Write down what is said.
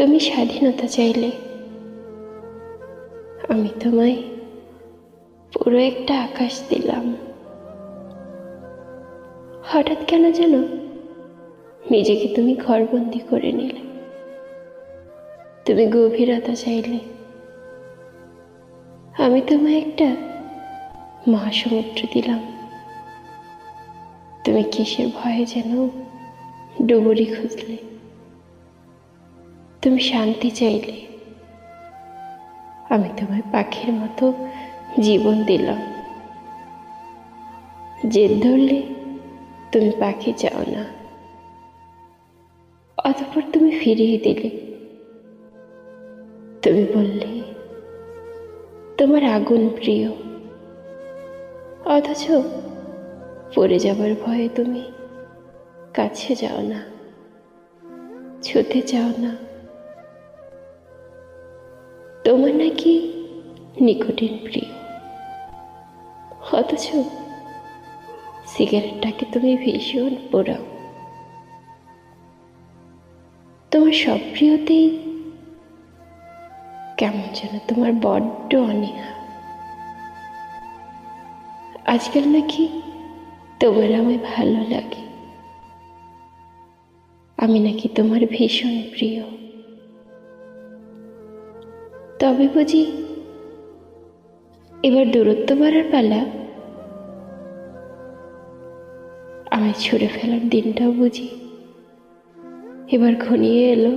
তুমি স্বাধীনতা চাইলে। আমি তোমায় পুরো একটা আকাশ দিলাম। হঠাৎ কেন যেন নিজেকে তুমি ঘরবন্দি করে নিলে। তুমি গভীরতা চাইলে। আমি তোমায় একটা মহাসমুদ্র দিলাম। তুমি কিসের ভয়ে যেন ডুবুরি খুঁজলে? তুমি শান্তি চাইলে। আমি তোমায় পাখির মতো জীবন দিলাম। জেদ ধরলে তুমি পাখি চাও না। অতঃপর তুমি ফিরিয়ে দিলে। তুমি বললে, তোমার আগুন প্রিয়। অথচ পড়ে যাবার ভয়ে তুমি কাছে যাও না, ছুতে চাও না। তোমার নাকি নিকোটিন প্রিয়। অথচ সিগারেটটাকে তুমি ভীষণ পোড়াও। তোমার সব প্রিয়তেই কেমন যেন তোমার বড্ড অনীহা। আজকাল নাকি তোমার আমায় ভালো লাগে। আমি নাকি তোমার ভীষণ প্রিয়। তবে বুঝি এবার দূরত্ব বাড়ার পালা আমায় ছুঁড়ে ফেলার দিনটাও বুঝি। এবার ঘনিয়ে এলো।